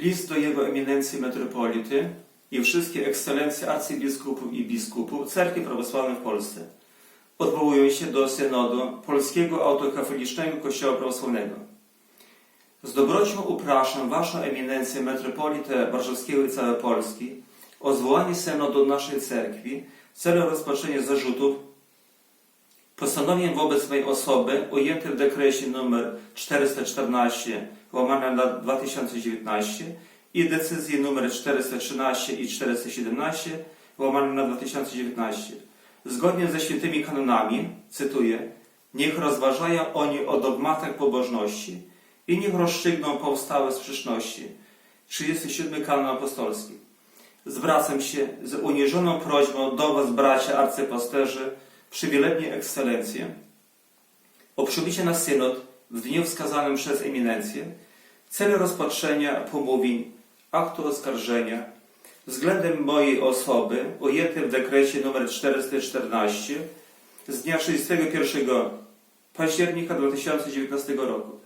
List do Jego Eminencji Metropolity i wszystkie ekscelencje arcybiskupów i biskupów Cerkwi Prawosławnej w Polsce. Odwołują się do synodu Polskiego Autokafelicznego Kościoła Prawosławnego. Z dobrocią upraszam Waszą Eminencję Metropolitę Warszawskiego i całej Polski o zwołanie synodu naszej cerkwi w celu rozpatrzenia zarzutów postanowień wobec mojej osoby ujęte w dekrecie nr 414 łamane na 2019 i decyzji nr 413 i 417 łamane na 2019. Zgodnie ze świętymi kanonami, cytuję, niech rozważają oni o dogmatach pobożności i niech rozstrzygną powstałe sprzeczności. 37 kanon apostolski. Zwracam się z uniżoną prośbą do Was, bracia arcypasterzy, przywielebnie ekscelencje, o przybycie na synod w dniu wskazanym przez eminencję celu rozpatrzenia pomówień, aktu oskarżenia względem mojej osoby ujętym w dekrecie nr 414 z dnia 31 października 2019 roku,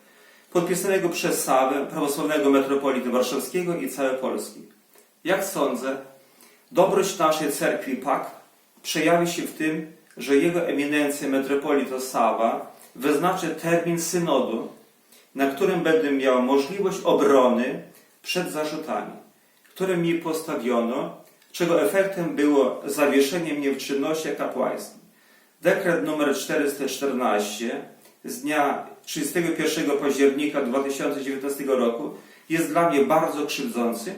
podpisanego przez Sawę prawosławnego metropolity warszawskiego i całej Polski. Jak sądzę, dobroć naszej cerkwi PAK przejawi się w tym, że jego eminencja metropolita Sawa wyznaczy termin synodu, na którym będę miał możliwość obrony przed zarzutami, które mi postawiono, czego efektem było zawieszenie mnie w czynnościach kapłańskich. Dekret nr 414 z dnia 31 października 2019 roku jest dla mnie bardzo krzywdzący.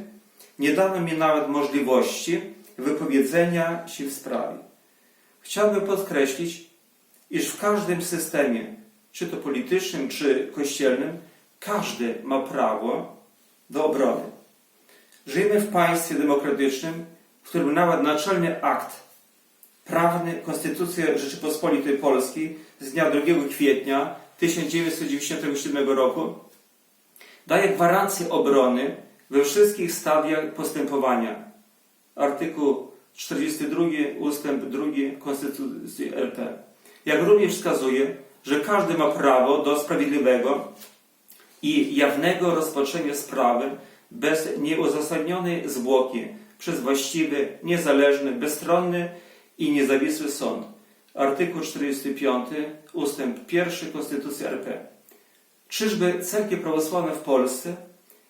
Nie dano mi nawet możliwości wypowiedzenia się w sprawie. Chciałbym podkreślić, iż w każdym systemie, czy to politycznym, czy kościelnym, każdy ma prawo do obrony. Żyjemy w państwie demokratycznym, w którym nawet naczelny akt prawny, Konstytucja Rzeczypospolitej Polskiej z dnia 2 kwietnia 1997 roku daje gwarancję obrony we wszystkich stadiach postępowania. Artykuł 42 ustęp 2 Konstytucji RP. Jak również wskazuje, że każdy ma prawo do sprawiedliwego i jawnego rozpatrzenia sprawy bez nieuzasadnionej zwłoki przez właściwy, niezależny, bezstronny i niezawisły sąd. Artykuł 45 ustęp 1 Konstytucji RP. Czyżby cerkiew prawosławna w Polsce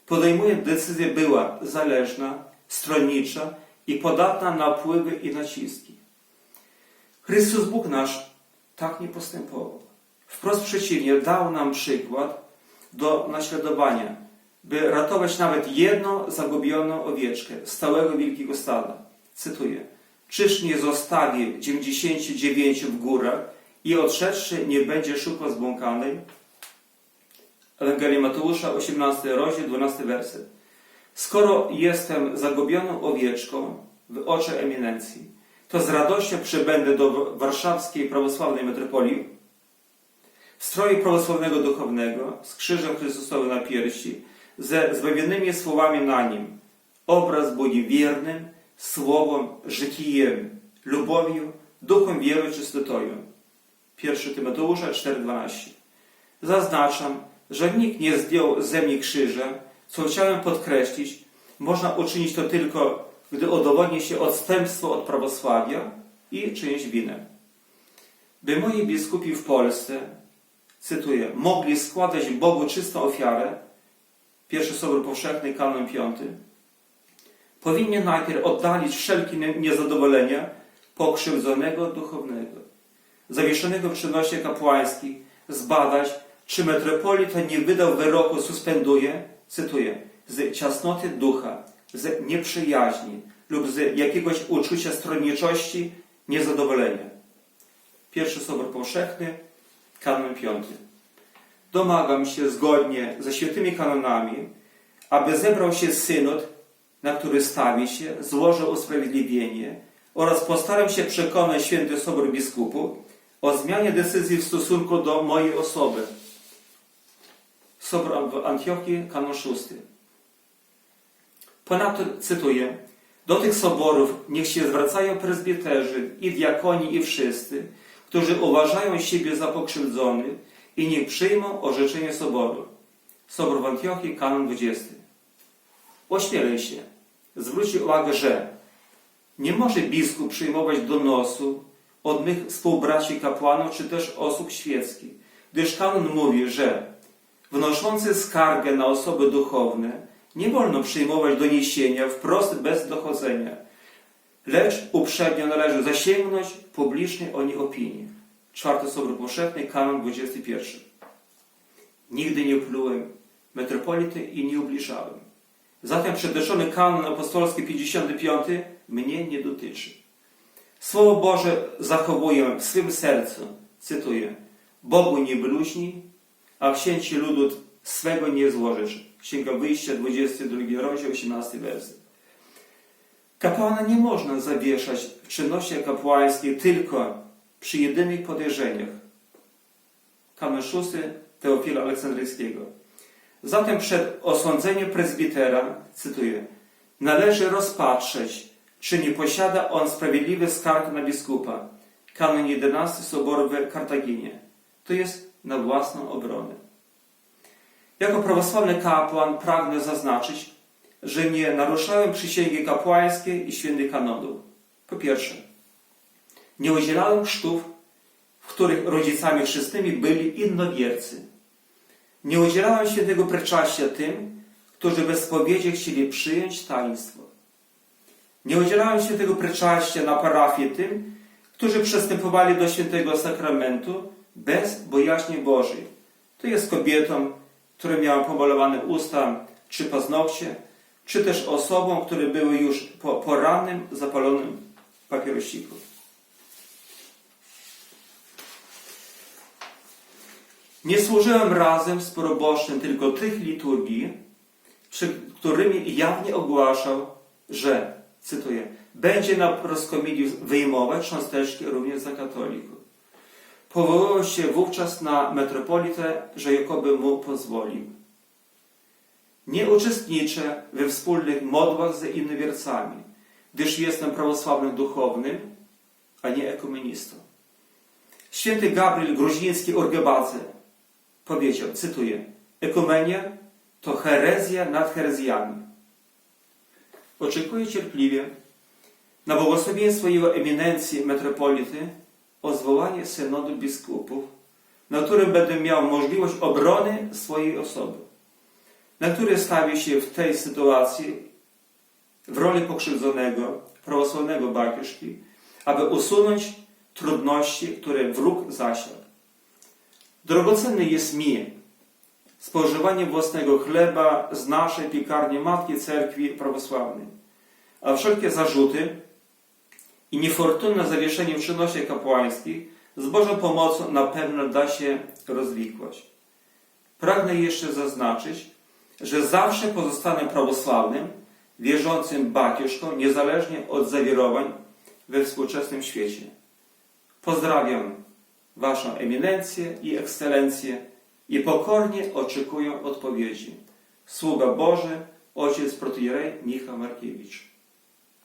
podejmuje decyzję była zależna, stronnicza i podatna na wpływy i naciski. Chrystus Bóg nasz tak nie postępował. Wprost przeciwnie, dał nam przykład do naśladowania, by ratować nawet jedną zagubioną owieczkę z całego wielkiego stada. Cytuję. Czyż nie zostawi 99 w górach i odszedłszy nie będzie szukał zbłąkanej? Ewangelia Mateusza, 18 rozdział, 12 werset. Skoro jestem zagubioną owieczką w oczach eminencji, to z radością przybędę do warszawskiej prawosławnej metropolii w stroju prawosławnego duchownego, z krzyżem Chrystusowym na piersi, ze zbawionymi słowami na nim. Obraz Bogiem wiernym, słowom, życijem, lubowią, duchem wiery czystotою. 1 Tymoteusza 4,12 Zaznaczam, że nikt nie zdjął ze mnie krzyża, co chciałem podkreślić, można uczynić to tylko, gdy udowodni się odstępstwo od prawosławia i czyjeś winę. By moi biskupi w Polsce, cytuję, mogli składać Bogu czystą ofiarę, pierwszy Sobór Powszechny, kanon 5, powinien najpierw oddalić wszelkie niezadowolenia pokrzywdzonego duchownego, zawieszonego w czynnościach kapłańskich, zbadać, czy metropolita nie wydał wyroku suspenduje, cytuję, z ciasnoty ducha, z nieprzyjaźni lub z jakiegoś uczucia stronniczości, niezadowolenia. Pierwszy Sobór Powszechny, kanon 5. Domagam się zgodnie ze świętymi kanonami, aby zebrał się synod, na który stawi się, złożył usprawiedliwienie oraz postaram się przekonać święty Sobór Biskupów o zmianie decyzji w stosunku do mojej osoby. Sobór w Antiochii, kanon 6. Ponadto cytuję, do tych soborów niech się zwracają prezbiterzy i diakoni i wszyscy, którzy uważają siebie za pokrzywdzonych i niech przyjmą orzeczenie soboru. Sobór w Antiochii, kanon 20. ośmielę się zwrócić uwagę, że nie może biskup przyjmować donosu od mych współbraci kapłanów czy też osób świeckich, gdyż kanon mówi, że wnoszący skargę na osoby duchowne nie wolno przyjmować doniesienia wprost bez dochodzenia, lecz uprzednio należy zasięgnąć publicznej o nich opinii. Czwarty Sobór Powszechny, kanon 21. Nigdy nie plułem metropolity i nie ubliżałem. Zatem przedeszony kanon apostolski 55 mnie nie dotyczy. Słowo Boże zachowuję w swym sercu, cytuję, Bogu nie bluźnij, a księci ludu swego nie złożysz. Księga Wyjścia, 22 rozdział, 18 werset. Kapłana nie można zawieszać w czynnościach kapłańskich tylko przy jedynych podejrzeniach. Kanon 6 Teofila Aleksandryjskiego. Zatem przed osądzeniem prezbitera, cytuję, należy rozpatrzeć, czy nie posiada on sprawiedliwy skarg na biskupa. Kanon 11 Soboru w Kartaginie. To jest na własną obronę. Jako prawosławny kapłan pragnę zaznaczyć, że nie naruszałem przysięgi kapłańskiej i świętych kanonów. Po pierwsze, nie udzielałem chrztów, w których rodzicami chrzestnymi byli innowiercy. Nie udzielałem świętego pryczastia tym, którzy bez spowiedzi chcieli przyjąć taństwo. Nie udzielałem świętego pryczastia na parafię tym, którzy przystępowali do świętego sakramentu bez bojaźni Bożej. To jest kobietom, które miały pomalowane usta czy paznokcie, czy też osobom, które były już po, po rannym, zapalonym papierosiku. Nie służyłem razem z proboszczem tylko tych liturgii, przed którymi jawnie ogłaszał, że, cytuję, będzie na proskomidii wyjmować cząsteczki również za katolików. Powoływał się wówczas na metropolitę, że jakoby mu pozwolił. Nie uczestniczę we wspólnych modłach z innowiercami, gdyż jestem prawosławnym duchownym, a nie ekumenistą. Święty Gabriel Gruziński Urgebadze powiedział, cytuję, ekumenia to herezja nad herezjami. Oczekuję cierpliwie na błogosławieństwo Jego eminencji metropolity o zwołanie synodu biskupów, na którym będę miał możliwość obrony swojej osoby, na który stawię się w tej sytuacji w roli pokrzywdzonego, prawosławnego bakieszki, aby usunąć trudności, które wróg zasiadł. Drogocenny jest mi spożywanie własnego chleba z naszej piekarni Matki Cerkwi Prawosławnej, a wszelkie zarzuty i niefortunne zawieszenie w kapłańskich z Bożą pomocą na pewno da się rozwikłać. Pragnę jeszcze zaznaczyć, że zawsze pozostanę prawosławnym, wierzącym bakiuszką, niezależnie od zawirowań we współczesnym świecie. Pozdrawiam Waszą eminencję i ekscelencję i pokornie oczekuję odpowiedzi. Sługa Boży, ojciec protierej Michał Markiewicz.